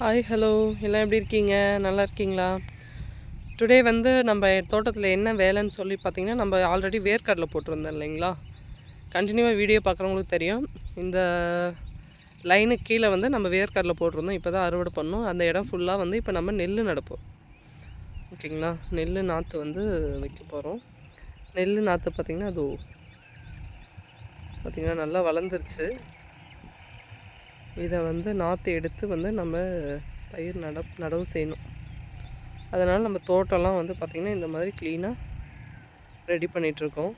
Hi hello எல்லாம் எப்படி இருக்கீங்க? நல்லா இருக்கீங்களா? டுடே வந்து நம்ம தோட்டத்தில் என்ன வேலைன்னு சொல்லி பார்த்தீங்கன்னா நம்ம ஆல்ரெடி வேர்க்கடலை போட்டிருந்தோம் இல்லைங்களா? கண்டினியூவாக வீடியோ பார்க்குறவங்களுக்கு தெரியும். இந்த லைனுக்கு கீழே வந்து நம்ம வேர்க்கடலை போட்டிருந்தோம். இப்போ தான் அறுவடை பண்ணோம். அந்த இடம் ஃபுல்லாக வந்து இப்போ நம்ம நெல் நடப்போம். ஓகேங்களா? நெல் நாற்று வந்து வைக்க போகிறோம் நெல் நாற்று பார்த்திங்கன்னா அது பார்த்திங்கன்னா நல்லா வளர்ந்துருச்சு. இதை வந்து நாற்று எடுத்து வந்து நம்ம பயிர் நட நடவு செய்யணும். அதனால் நம்ம தோட்டம்லாம் வந்து பார்த்திங்கன்னா இந்த மாதிரி க்ளீனாக ரெடி பண்ணிகிட்ருக்கோம்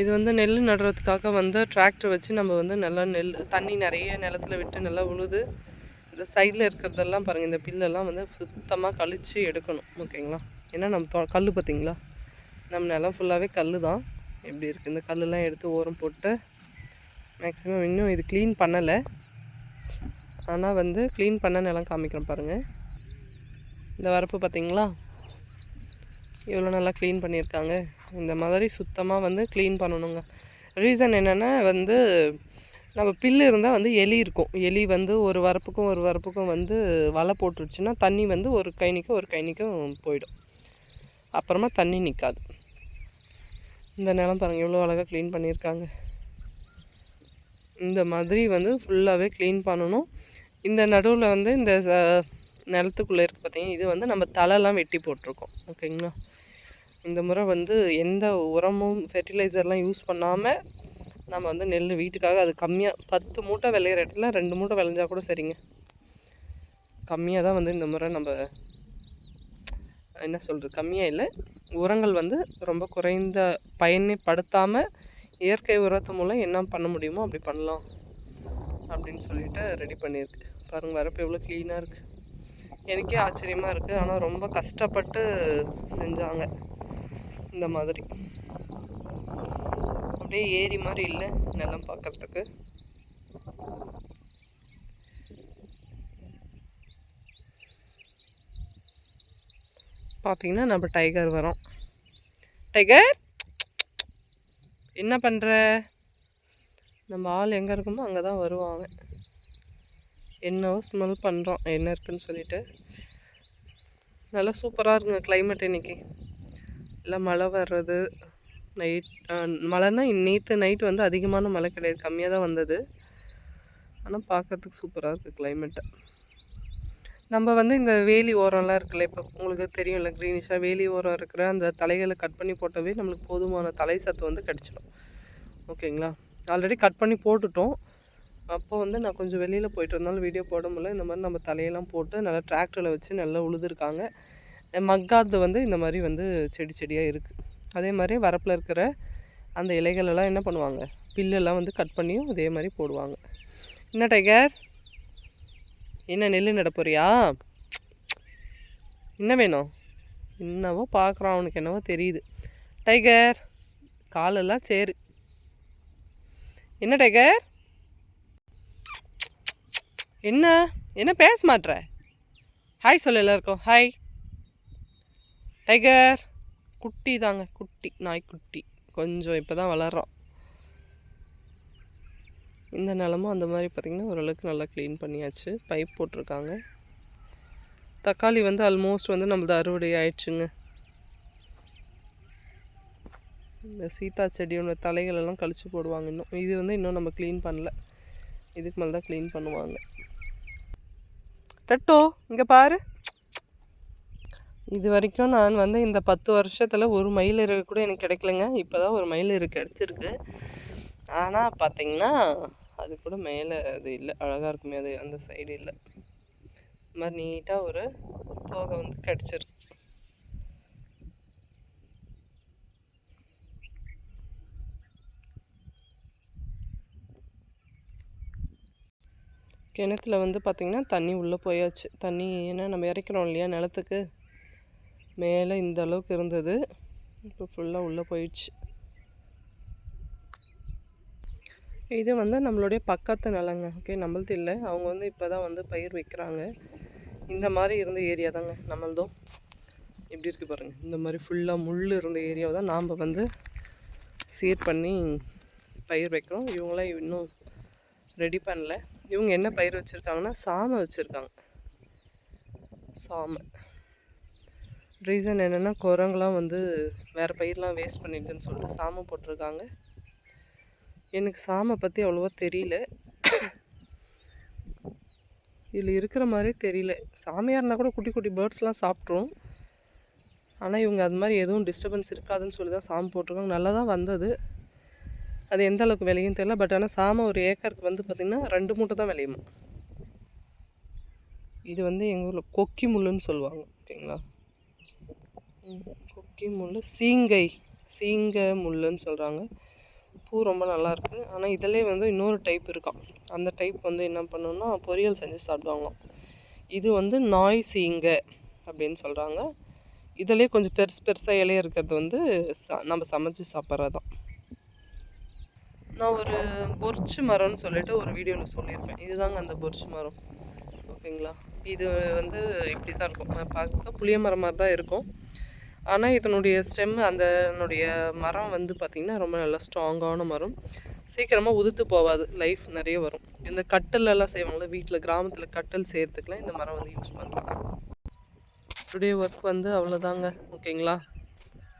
இது வந்து நெல் நடுறதுக்காக வந்து டிராக்டர் வச்சு நம்ம வந்து நல்லா நெல் தண்ணி நிறைய நிலத்துல விட்டு நல்லா உழுது இந்த சைடில் இருக்கிறதெல்லாம் பாருங்கள் இந்த பில்லெல்லாம் வந்து சுத்தமாக கழித்து எடுக்கணும் ஓகேங்களா ஏன்னா நம்ம தொ கல் பார்த்திங்களா நம்ம நிலம் ஃபுல்லாகவே கல் தான் எப்படி இருக்குது இந்த கல்லெலாம் எடுத்து ஓரம் போட்டு மேக்ஸிமம் இன்னும் இது க்ளீன் பண்ணலை. ஆனால் வந்து க்ளீன் பண்ண நிலம் காமிக்கிறேன் பாருங்கள் இந்த வரப்பு பார்த்திங்களா இவ்வளோ நல்லா க்ளீன் பண்ணியிருக்காங்க. இந்த மாதிரி சுத்தமாக வந்து க்ளீன் பண்ணணுங்க. ரீசன் என்னென்னா வந்து நம்ம பில்லு இருந்தால் வந்து எலி இருக்கும். எலி வந்து ஒரு வரப்புக்கும் ஒரு வரப்புக்கும் வந்து வலை போட்டுருச்சுன்னா தண்ணி வந்து ஒரு கைனிக்கும் ஒரு கைனிக்கும் போயிடும். அப்புறமா தண்ணி நிற்காது இந்த நிலம் பாருங்கள் எவ்வளோ அழகாக க்ளீன் பண்ணியிருக்காங்க. இந்த மாதிரி வந்து ஃபுல்லாகவே க்ளீன் பண்ணணும். இந்த நடுவில் வந்து இந்த நிலத்துக்குள்ளே இருக்குது பார்த்தீங்கன்னா இது வந்து நம்ம தலைலாம் வெட்டி போட்டிருக்கோம். ஓகேங்களா? இந்த முறை வந்து எந்த உரமும் ஃபெர்டிலைசர்லாம் யூஸ் பண்ணாமல் நம்ம வந்து நெல் வீட்டுக்காக அது கம்மியாக பத்து மூட்டை விளையிற இடத்துல ரெண்டு மூட்டை விளைஞ்சா கூட சரிங்க. கம்மியாக தான் வந்து இந்த முறை நம்ம என்ன சொல்கிறது கம்மியாக இல்லை. உரங்கள் வந்து ரொம்ப குறைந்த பயனைப்படுத்தாமல் இயற்கை உரத்து மூலம் என்ன பண்ண முடியுமோ அப்படி பண்ணலாம் அப்படின்னு சொல்லிட்டு ரெடி பண்ணியிருக்கு. பாருங்கள் வரப்பு எவ்வளோ க்ளீனாக இருக்குது எனக்கே ஆச்சரியமாக இருக்குது ஆனால் ரொம்ப கஷ்டப்பட்டு செஞ்சாங்க இந்த மாதிரி. அப்படியே ஏரி மாதிரி இல்லை நிலம் பார்க்குறதுக்கு பார்த்தீங்கன்னா நம்ம டைகர் வரோம். டைகர் என்ன பண்ணுற நம்ம ஆள் எங்கே இருக்குமோ அங்கே தான் வருவாங்க என்னவோ ஸ்மெல் பண்ணுறோம் என்ன இருக்குன்னு சொல்லிட்டு. நல்லா சூப்பராக இருக்குங்க கிளைமேட் இன்றைக்கி எல்லாம் மழை வர்றது நைட் மழைன்னா நேற்று நைட் வந்து அதிகமான மழை கிடையாது கம்மியாக தான் வந்தது. ஆனால் பார்க்குறதுக்கு சூப்பராக இருக்குது கிளைமேட்டை நம்ம வந்து இந்த வேலி ஓரம்லாம் இருக்குல்ல இப்போ உங்களுக்கு தெரியும்ல க்ரீனிஷாக வேலி ஓரம் இருக்கிற அந்த தலைகளை கட் பண்ணி போட்டவே நம்மளுக்கு போதுமான தலை சத்து வந்து கிடச்சிடும். ஓகேங்களா? ஆல்ரெடி கட் பண்ணி போட்டுட்டோம். அப்போ வந்து நான் கொஞ்சம் வெளியில் போயிட்டு இருந்தாலும் வீடியோ போட முடியல. இந்த மாதிரி நம்ம தலையெல்லாம் போட்டு நல்லா டிராக்டரில் வச்சு நல்லா உழுதுருக்காங்க. மக்காது வந்து இந்த மாதிரி வந்து செடி செடியாக இருக்குது அதே மாதிரி வரப்பில் இருக்கிற அந்த இலைகளெல்லாம் என்ன பண்ணுவாங்க? பில்லெல்லாம் வந்து கட் பண்ணியும் அதே மாதிரி போடுவாங்க. என்ன டைகர் என்ன நெல் நட போறியா? என்ன வேணும்? என்னவோ பார்க்குறான் அவனுக்கு என்னவோ தெரியுது. டைகர் காலெல்லாம் சேரு. என்ன டைகர்? என்ன? என்ன பேச மாட்ற? ஹாய் சொல்லு எல்லாருக்கும். ஹாய் டைகர் குட்டி தாங்க குட்டி நாய்க்குட்டி. கொஞ்சம் இப்போ தான் வளர்றோம் இந்த நிலமும் அந்த மாதிரி பார்த்திங்கன்னா ஓரளவுக்கு நல்லா க்ளீன் பண்ணியாச்சு. பைப் போட்டிருக்காங்க. தக்காளி வந்து ஆல்மோஸ்ட் வந்து நம்மளது அறுவடை ஆயிடுச்சுங்க. இந்த சீதா செடியோட தலைகளெல்லாம் கழிச்சு போடுவாங்க இன்னும். இது வந்து இன்னும் நம்ம க்ளீன் பண்ணல. இதுக்கு மேலே தான் க்ளீன் பண்ணுவாங்க. டட்டோ இங்கே பாரு. இது வரைக்கும் நான் வந்து இந்த பத்து வருஷத்தில் ஒரு மயில் இருக்கு கூட எனக்கு கிடைக்கலங்க. இப்போ தான் ஒரு மயில் இருக்கு கிடச்சிருக்கு. ஆனால் பார்த்தீங்கன்னா அது கூட மேலே அது இல்லை. அழகாக இருக்குமே அது அந்த சைடு இல்லை. இந்த மாதிரி நீட்டாக ஒரு தோகை வந்து கிடச்சிருக்கு கிணத்துல வந்து பார்த்திங்கன்னா தண்ணி உள்ளே போயாச்சு. தண்ணி ஏன்னா நம்ம இறைக்கிறோம் இல்லையா நிலத்துக்கு? மேலே இந்த அளவுக்கு இருந்தது. இப்போ ஃபுல்லாக உள்ளே போயிடுச்சு. இது வந்து நம்மளுடைய பக்கத்து நிலங்க. ஓகே நம்மளது இல்லை. அவங்க வந்து இப்போ தான் வந்து பயிர் வைக்கிறாங்க. இந்த மாதிரி இருந்த ஏரியா தாங்க நம்மளதும் எப்படி இருக்குது பாருங்கள் இந்த மாதிரி ஃபுல்லாக முள் இருந்த ஏரியாவை தான் நாம் வந்து சீர் பண்ணி பயிர் வைக்கிறோம். இவங்களாம் இன்னும் ரெடி பண்ணல. இவங்க என்ன பயிர் வச்சுருக்காங்கன்னா சாமை வச்சுருக்காங்க. சாமை. ரீசன் என்னென்னா குரங்கெலாம் வந்து வேறு பயிரெலாம் வேஸ்ட் பண்ணிட்டுன்னு சொல்லிட்டு சாமை போட்டிருக்காங்க. எனக்கு சாமை பற்றி அவ்வளோவா தெரியல. இதில் இருக்கிற மாதிரி தெரியல. சாமியாக இருந்தால் கூட குட்டி குட்டி பேர்ட்ஸ்லாம் சாப்பிட்ரும் ஆனால் இவங்க அது மாதிரி எதுவும் டிஸ்டர்பன்ஸ் இருக்காதுன்னு சொல்லி தான் சாமி போட்டிருக்காங்க. நல்லா தான் வந்தது. அது எந்த அளவுக்கு விளையும் தெரியல. பட் ஆனால் சாம ஒரு ஏக்கருக்கு வந்து பார்த்திங்கன்னா ரெண்டு மூட்டை தான் விளையுமா இது வந்து எங்கள் ஊரில் கொக்கி முள்ளுன்னு சொல்லுவாங்க. ஓகேங்களா? கொக்கி முள் சீங்கை. சீங்க முள்ளுன்னு சொல்கிறாங்க பூ ரொம்ப நல்லாயிருக்கு ஆனால் இதிலே வந்து இன்னொரு டைப் இருக்கான் அந்த டைப் வந்து என்ன பண்ணணும்னா பொரியல் செஞ்சு சாப்பிடுவாங்களாம் இது வந்து நாய் சீங்க அப்படின்னு சொல்கிறாங்க இதிலே கொஞ்சம் பெருசு பெருசாக இலைய இருக்கிறது வந்து நம்ம சமைச்சு சாப்பிட்றது தான் நான் ஒரு பொரிச்சு மரம்னு சொல்லிட்டு ஒரு வீடியோவில் சொல்லியிருப்பேன். இதுதாங்க அந்த பொரிச்சு மரம். ஓகேங்களா? இது வந்து இப்படி தான் இருக்கும் பார்க்க புளிய மரம் மாதிரி தான் இருக்கும். ஆனால் இதனுடைய ஸ்டெம் அதனுடைய மரம் வந்து பார்த்திங்கன்னா ரொம்ப நல்லா ஸ்ட்ராங்கான மரம். சீக்கிரமாக உதுத்து போகாது. லைஃப் நிறைய வரும். இந்த கட்டலெல்லாம் செய்வாங்களே வீட்டில் கிராமத்தில் கட்டல் செய்கிறதுக்குலாம் இந்த மரம் வந்து யூஸ் பண்ணுறாங்க டுடே ஒர்க் வந்து அவ்வளோதாங்க ஓகேங்களா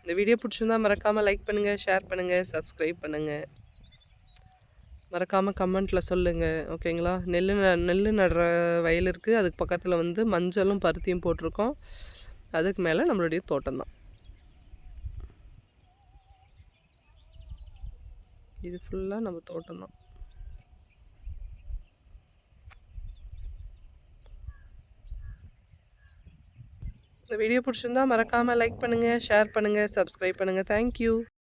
இந்த வீடியோ பிடிச்சிருந்தா மறக்காமல் லைக் பண்ணுங்கள் ஷேர் பண்ணுங்கள் சப்ஸ்கிரைப் பண்ணுங்கள் மறக்காமல் கமெண்ட்டில் சொல்லுங்கள் ஓகேங்களா நெல் நெல் நடுற வயல் இருக்குது அதுக்கு பக்கத்தில் வந்து மஞ்சளும் பருத்தியும் போட்டிருக்கோம். அதுக்கு மேலே நம்மளுடைய தோட்டம் தான். இது ஃபுல்லாக நம்ம தோட்டம் தான். இந்த வீடியோ பிடிச்சிருந்தா மறக்காமல் லைக் பண்ணுங்கள் ஷேர் பண்ணுங்கள் சப்ஸ்கிரைப் பண்ணுங்கள் தேங்க்யூ